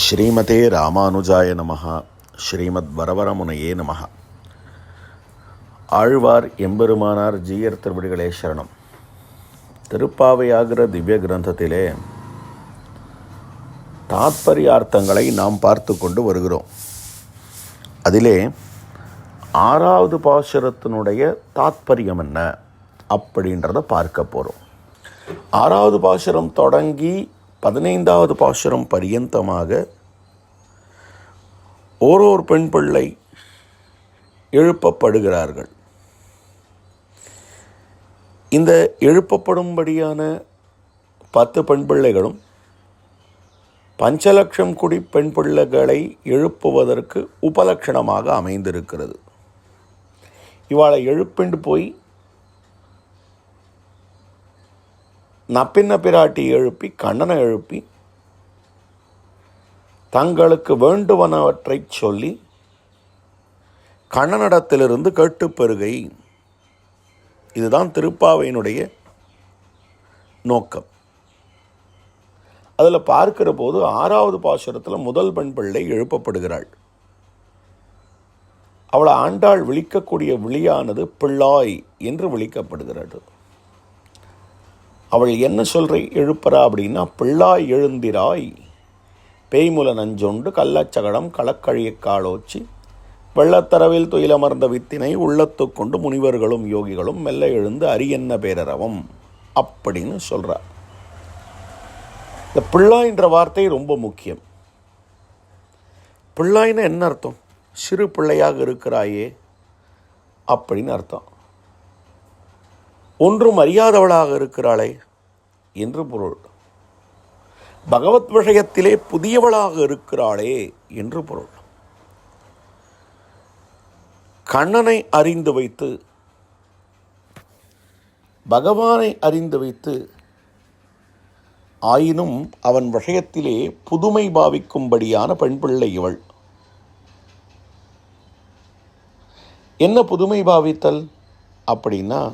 ஸ்ரீமதே ராமானுஜாய நமஹ. ஸ்ரீமத் வரவரமுனையே நமஹ. ஆழ்வார் எம்பெருமானார் ஜீயர் திருவடிகளே சரணம். திருப்பாவையாகிற திவ்ய கிரந்தத்திலே தாத்பரியார்த்தங்களை நாம் பார்த்து கொண்டு வருகிறோம். அதிலே ஆறாவது பாசுரத்தினுடைய தாத்பரியம் என்ன அப்படின்றத பார்க்க போகிறோம் ஆறாவது பாசுரம் தொடங்கி பதினைந்தாவது பாசுரம் பரியந்தமாக ஓரோர் பெண் பிள்ளை எழுப்பப்படுகிறார்கள். இந்த எழுப்பப்படும்படியான பத்து பெண் பிள்ளைகளும் பஞ்சலட்சம் குடி பெண் பிள்ளைகளை எழுப்புவதற்கு உபலட்சணமாக அமைந்திருக்கிறது. இவாளை எழுப்பிண்டு போய் நப்பின்ன பிராட்டி எழுப்பி கண்ணனை எழுப்பி தங்களுக்கு வேண்டுவனவற்றைச் சொல்லி கண்ணனிடத்திலிருந்து கேட்டுப்பெறுகை இதுதான் திருப்பாவையினுடைய நோக்கம். அதில் பார்க்கிற போது ஆறாவது பாசுரத்தில் முதல் பெண் பிள்ளை எழுப்பப்படுகிறாள். அவளை ஆண்டாள் விழிக்கக்கூடிய விழியானது பிள்ளாய் என்று விழிக்கப்படுகிறது. அவள் என்ன சொல்கிற எழுப்புறா அப்படின்னா பிள்ளாய் எழுந்திராய். பேய்முல நஞ்சொண்டு கள்ளச்சகடம் களக்கழிய காலோச்சி. வெள்ளத்தரவில் துயிலமர்ந்த வித்தினை உள்ளத்துக்கொண்டு முனிவர்களும் யோகிகளும் மெல்ல எழுந்து அரியன்ன பேரரவம் அப்படின்னு சொல்கிறார் இந்த பிள்ளாய்ன்ற வார்த்தை ரொம்ப முக்கியம். பிள்ளாயின்னு என்ன அர்த்தம்? சிறு பிள்ளையாக இருக்கிறாயே அப்படின்னு அர்த்தம். ஒன்றும் அறியாதவளாக இருக்கிறாளே என்று பொருள். பகவத் விஷயத்திலே புதியவளாக இருக்கிறாளே என்று பொருள். கண்ணனை அறிந்து வைத்து பகவானை அறிந்து வைத்து ஆயினும் அவன் விஷயத்திலே புதுமை பாவிக்கும்படியான பெண்பிள்ளை இவள். என்ன புதுமை பாவித்தல் அப்படின்னா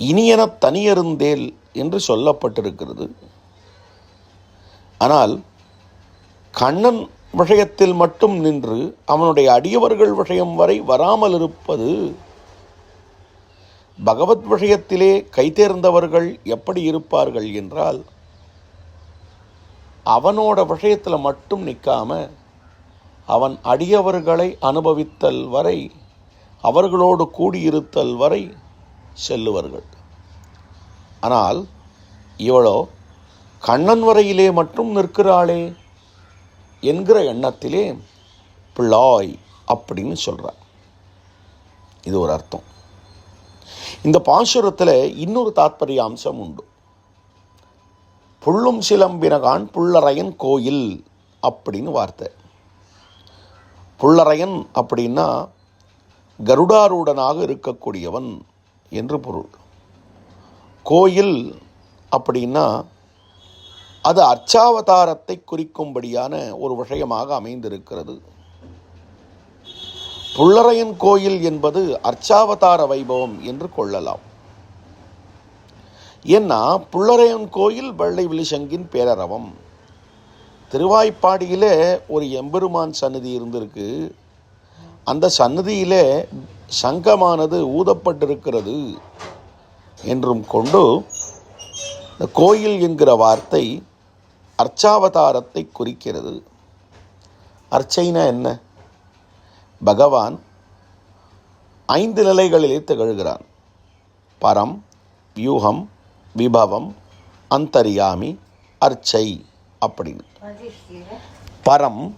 இனியன தனியருந்தேல் என்று சொல்லப்பட்டிருக்கிறது. ஆனால் கண்ணன் விஷயத்தில் மட்டும் நின்று அவனுடைய அடியவர்கள் விஷயம் வரை வராமல் இருப்பது பகவத் விஷயத்திலே கைதேர்ந்தவர்கள் எப்படி இருப்பார்கள் என்றால் அவனோட விஷயத்தில் மட்டும் நிற்காம அவன் அடியவர்களை அனுபவித்தல் வரை அவர்களோடு கூடியிருத்தல் வரை செல்லுவார்கள். ஆனால் இவளோ கண்ணன் வரையிலே மட்டும் நிற்கிறாளே என்கிற எண்ணத்திலே பிளாய் அப்படின்னு சொல்கிறார் இது ஒரு அர்த்தம். இந்த பாசுரத்தில் இன்னொரு தாத்பரிய அம்சம் உண்டு. புள்ளும் சிலம்பினகான் புள்ளரையன் கோயில் அப்படின்னு வார்த்தை. புள்ளரையன் அப்படின்னா கருடாரூடனாக இருக்கக்கூடியவன் என்று பொருள். கோயில் அப்படின்னா அது அர்ச்சாவதாரத்தை குறிக்கும்படியான ஒரு விஷயமாக அமைந்திருக்கிறது. புள்ளரையன் கோயில் என்பது அர்ச்சாவதார வைபவம் என்று கொள்ளலாம். ஏன்னா புள்ளரையன் கோயில் வெள்ளை விழிசங்கின் பேரரவம். திருவாய்ப்பாடியிலே ஒரு எம்பெருமான் சன்னதி இருந்திருக்கு. அந்த சன்னதியிலே சங்கமானது ஊதப்பட்டிருக்கிறது என்றும் கொண்டு இந்த கோயில் என்கிற வார்த்தை அர்ச்சாவதாரத்தை குறிக்கிறது. அர்ச்சைனா என்ன? பகவான் ஐந்து நிலைகளிலே திகழ்கிறான். பரம் வியூகம் விபவம் அந்தரியாமி அர்ச்சை அப்படின்னு. பரம்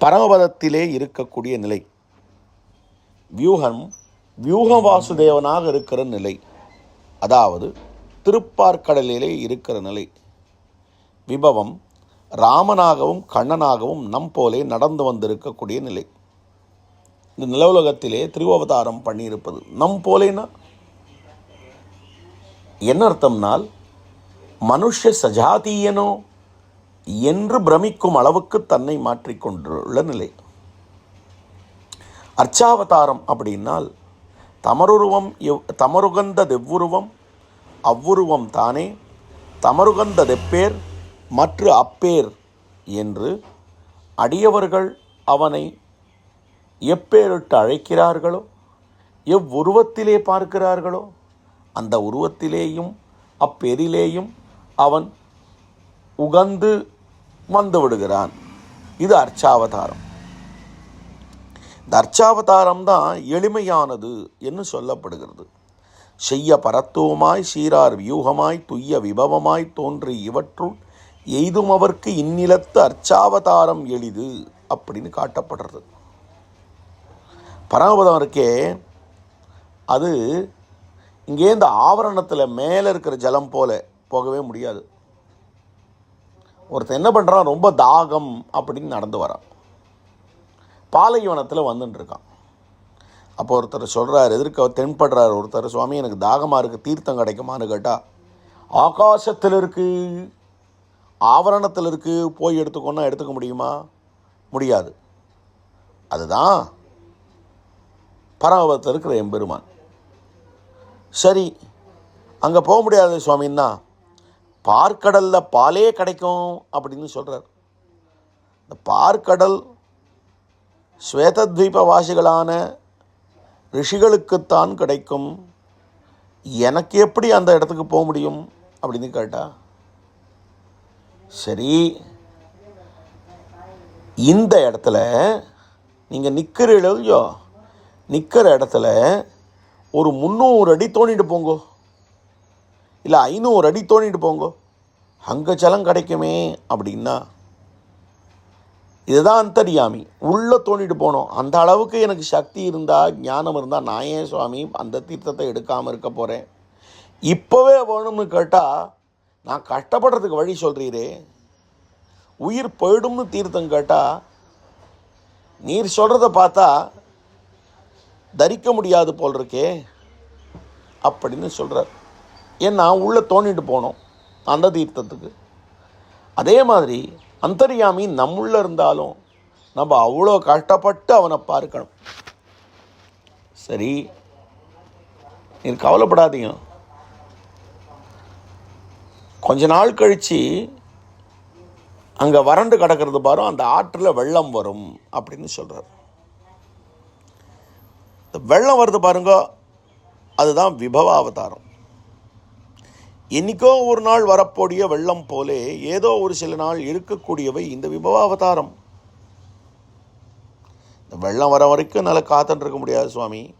பரமபதத்திலே இருக்கக்கூடிய நிலை. வியூகம் வியூக வாசுதேவனாக இருக்கிற நிலை. அதாவது திருப்பார்க்கடலிலே இருக்கிற நிலை. விபவம் ராமனாகவும் கண்ணனாகவும் நம் போலே நடந்து வந்திருக்கக்கூடிய நிலை. இந்த நிலவுலகத்திலே திருவவதாரம் பண்ணியிருப்பது நம் போலேனா? என்ன அர்த்தம்னால் மனுஷ சஜாதீயனோ என்று பிரமிக்கும் அளவுக்கு தன்னை மாற்றிக்கொண்டுள்ள நிலை. அர்ச்சாவதாரம் அப்படின்னால் தமருருவம் எவ் தமருகந்த தெவ்வுருவம் அவ்வுருவம் தானே தமருகந்த தெப்பேர் மற்ற அப்பேர் என்று அடியவர்கள் அவனை எப்பேரிட்டு அழைக்கிறார்களோ எவ்வுருவத்திலே பார்க்கிறார்களோ அந்த உருவத்திலேயும் அப்பெரிலேயும் அவன் உகந்து வந்து விடுகிறான். இது அர்ச்சாவதாரம். தர்ச்சாவதாரம் தான் எளிமையானது என்று சொல்லப்படுகிறது. செய்ய பரத்துவமாய் சீரார் வியூகமாய் துய்ய விபவமாய் தோன்றி இவற்றுள் எய்தும் அவர்க்கு இந்நிலத்து அர்ச்சாவதாரம் எளிது அப்படின்னு காட்டப்படுறது. பரமபதம் இருக்கே அது இங்கே இந்த ஆவரணத்தில் மேலே இருக்கிற ஜலம் போல போகவே முடியாது. ஒருத்தன் என்ன பண்ணுறான் ரொம்ப தாகம் அப்படின்னு நடந்து வரான். பாலைவனத்தில் வந்துட்டுருக்கான் அப்போ ஒருத்தர் சொல்கிறார் எதிர்க்க தென்படுறார் ஒருத்தர் சுவாமி எனக்கு தாகமாக இருக்குது தீர்த்தம் கிடைக்குமான்னு கேட்டால் ஆகாசத்தில் இருக்குது ஆவரணத்தில் இருக்குது போய் எடுத்துக்கோன்னா எடுத்துக்க முடியுமா? முடியாது. அதுதான் பரமபத்தில் இருக்கிற எம்பெருமான். சரி அங்கே போக முடியாது சுவாமின்னா பார்க்கடலில் பாலே கிடைக்கும் அப்படின்னு சொல்கிறார் இந்த பார்க்கடல் ஸ்வேதத்வீப வாசிகளான ரிஷிகளுக்குத்தான் கிடைக்கும். எனக்கு எப்படி அந்த இடத்துக்கு போக முடியும்? அப்படின்னு கேட்டா சரி இந்த இடத்துல நீங்கள் நிற்கிறீங்களோ இல்லையோ நிற்கிற இடத்துல ஒரு முந்நூறு அடி தோண்டிட்டு போங்கோ. இல்லை ஐநூறு அடி தோண்டிட்டு போங்கோ. அங்கே ஜலம் கிடைக்குமே அப்படின்னா இதுதான் அந்தரியாமி. உள்ளே தோண்டிட்டு போனோம். அந்த அளவுக்கு எனக்கு சக்தி இருந்தால் ஞானம் இருந்தால் நான் ஏன் சுவாமி அந்த தீர்த்தத்தை எடுக்காமல் இருக்க போகிறேன் இப்போவே வேணும்னு கேட்டால் நான் கஷ்டப்படுறதுக்கு வழி சொல்கிறீரே உயிர் போயிடும்னு தீர்த்தம் கேட்டால் நீர் சொல்கிறத பார்த்தா தரிக்க முடியாது போல் இருக்கே அப்படின்னு சொல்கிறார் ஏன்னா உள்ளே தோண்டிட்டு போனோம் அந்த தீர்த்தத்துக்கு. அதே மாதிரி அந்தர்யாமி நம்முள்ள இருந்தாலும் நம்ம அவ்வளோ கஷ்டப்பட்டு அவனை பார்க்கணும். சரி நீர் கவலைப்படாதீங்க. கொஞ்ச நாள் கழித்து அங்கே வறண்டு கிடக்கிறது பாரு அந்த ஆற்றில் வெள்ளம் வரும் அப்படின்னு சொல்கிறார் வெள்ளம் வருது பாருங்க அதுதான் விபவ அவதாரம் என்றைக்கோ ஒரு நாள் வரக்கூடிய வெள்ளம் போலே ஏதோ ஒரு சில நாள் இருக்கக்கூடியவை இந்த விபவ அவதாரம் இந்த வெள்ளம் வர வரைக்கும் நல்லா காத்துட்டு முடியாது சுவாமி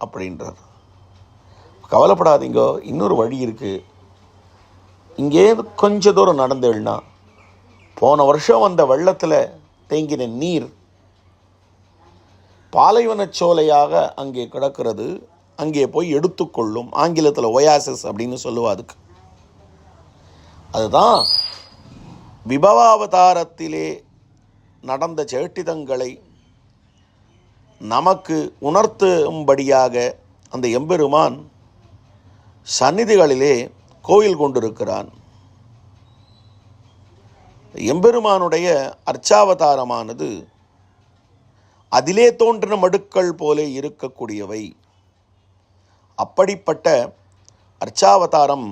அப்படின்றார். கவலைப்படாதீங்க இன்னொரு வழி இருக்குது இங்கே கொஞ்ச தூரம் நடந்தேன்னா போன வருஷம் வந்த வெள்ளத்தில் தேங்கின நீர் பாலைவனச் சோலையாக அங்கே கிடக்கிறது அங்கே போய் எடுத்துக்கொள்ளும் ஆங்கிலத்தில் ஒயாசிஸ் அப்படின்னு சொல்லுவா அதுக்கு. அதுதான் விபவாவதாரத்திலே நடந்த சேட்டிதங்களை நமக்கு உணர்த்தும்படியாக அந்த எம்பெருமான் சந்நிதிகளிலே கோயில் கொண்டிருக்கிறான். எம்பெருமானுடைய அர்ச்சாவதாரமானது அதிலே தோன்றின மடுக்கள் போலே இருக்கக்கூடியவை. அப்படிப்பட்ட அர்ச்சாவதாரம்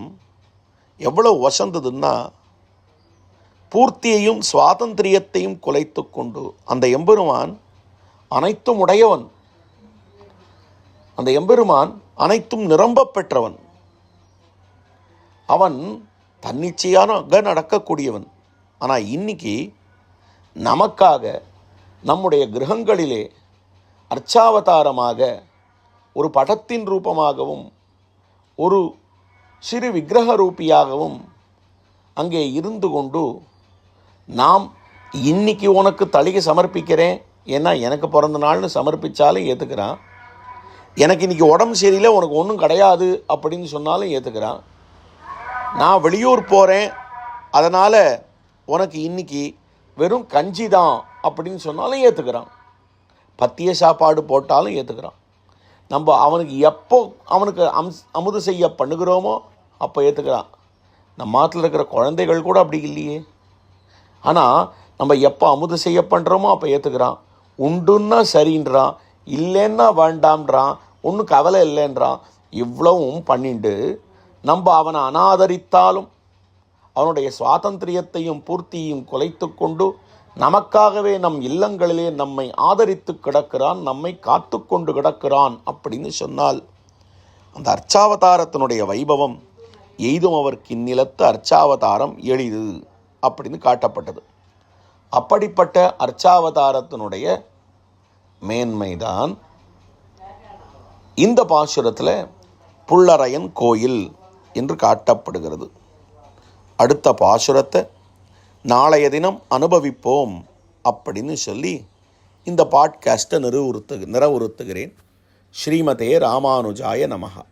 எவ்வளவு வசந்ததுன்னா பூர்த்தியையும் சுவாதந்திரியத்தையும் குலைத்து கொண்டு அந்த எம்பெருமான் அனைத்தும் உடையவன். அந்த எம்பெருமான் அனைத்தும் நிரம்ப பெற்றவன். அவன் தன்னிச்சையாக நடக்கக்கூடியவன். ஆனால் இன்னைக்கு நமக்காக நம்முடைய கிரகங்களிலே அர்ச்சாவதாரமாக ஒரு படத்தின் ரூபமாகவும் ஒரு சிறு விக்கிரக ரூபியாகவும் அங்கே இருந்து கொண்டு நாம் இன்னைக்கு உனக்கு தளிகை சமர்ப்பிக்கிறேன். ஏன்னா எனக்கு பிறந்த நாள்னு சமர்ப்பித்தாலும் ஏற்றுக்கிறான் எனக்கு இன்றைக்கி உடம்பு சரியில்லை உனக்கு ஒன்றும் கிடையாது அப்படின்னு சொன்னாலும் ஏற்றுக்கிறான் நான் வெளியூர் போகிறேன் அதனால் உனக்கு இன்னைக்கு வெறும் கஞ்சி தான் அப்படின்னு சொன்னாலும் ஏற்றுக்கிறான் பத்திய சாப்பாடு போட்டாலும் ஏற்றுக்கிறான் நம்ம அவனுக்கு எப்போ அவனுக்கு அம் அமுது செய்ய பண்ணுகிறோமோ அப்போ ஏற்றுக்கிறான் நம்ம மாட்டில் இருக்கிற குழந்தைகள் கூட அப்படி இல்லையே. ஆனால் நம்ம எப்போ அமுது செய்ய பண்ணுறோமோ அப்போ ஏற்றுக்கிறான் உண்டுன்னா சரின்றான் இல்லைன்னா வேண்டாம்ன்றான் ஒன்றும் கவலை இல்லைன்றான். இவ்வளவும் பண்ணிட்டு நம்ம அவனை அனாதரித்தாலும் அவனுடைய சுவாதந்திரியத்தையும் பூர்த்தியையும் குலைத்து கொண்டு நமக்காகவே நம் இல்லங்களிலே நம்மை ஆதரித்து கிடக்கிறான் நம்மை காத்து கொண்டு கிடக்கிறான் அப்படின்னு சொன்னால் அந்த அர்ச்சாவதாரத்தினுடைய வைபவம் எய்தும் அவருக்கு இந்நிலத்து அர்ச்சாவதாரம் எளிது அப்படின்னு காட்டப்பட்டது. அப்படிப்பட்ட அர்ச்சாவதாரத்தினுடைய மேன்மைதான் இந்த பாசுரத்தில் புள்ளரையன் கோயில் என்று காட்டப்படுகிறது. அடுத்த பாசுரத்தை நாளைய தினம் அனுபவிப்போம் அப்படின்னு சொல்லி இந்த பாட்காஸ்ட்டை நிறுவுறுத்து நிறவுறுத்துகிறேன். ஸ்ரீமதே ராமானுஜாய நமகா